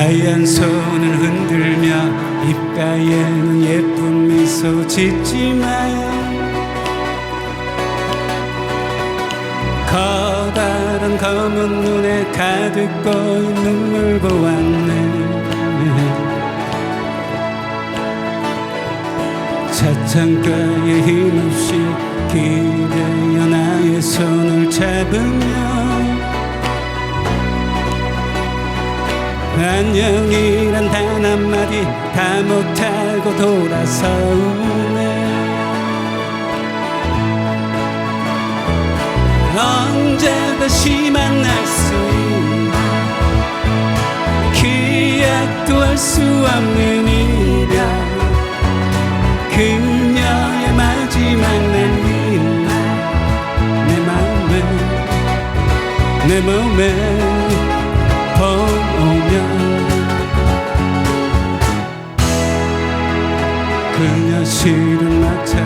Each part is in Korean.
하얀 손을 흔들며 입가에는 예쁜 미소 짓지만 커다란 검은 눈에 가득 고인 눈물 보았네. 차창가에 힘없이 기대어 나의 손을 잡으며 안녕이란 단 한마디 다 못하고 돌아서오네. 언제 다시 만날 수 기약도 할 수 없는 이별 그녀의 마지막 날린 날내 마음에 내 몸에 실은 마차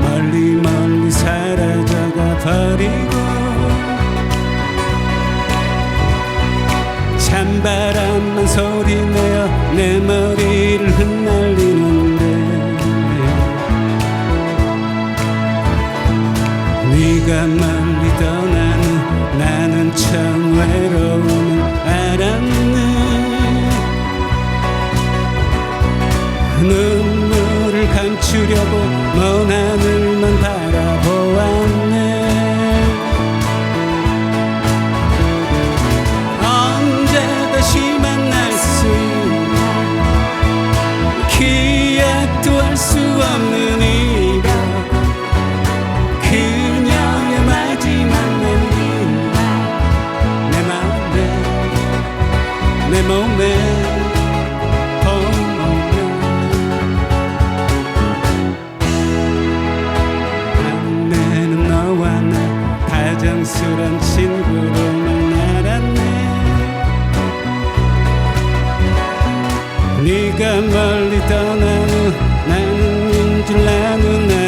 멀리 멀리 사라져가 버리고 찬바람만 소리내어 내 머리를 흩날리는데 네가 멀리 떠나는 나는 참 외로움 다정스런 친구로만 알았네. 네가 멀리 떠난 후 나는 인줄 나는 알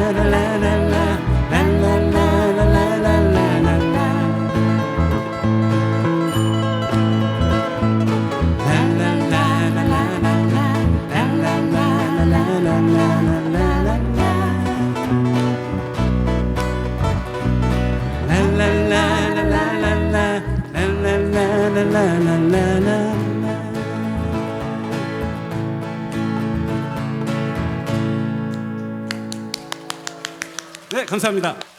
네, 감사합니다.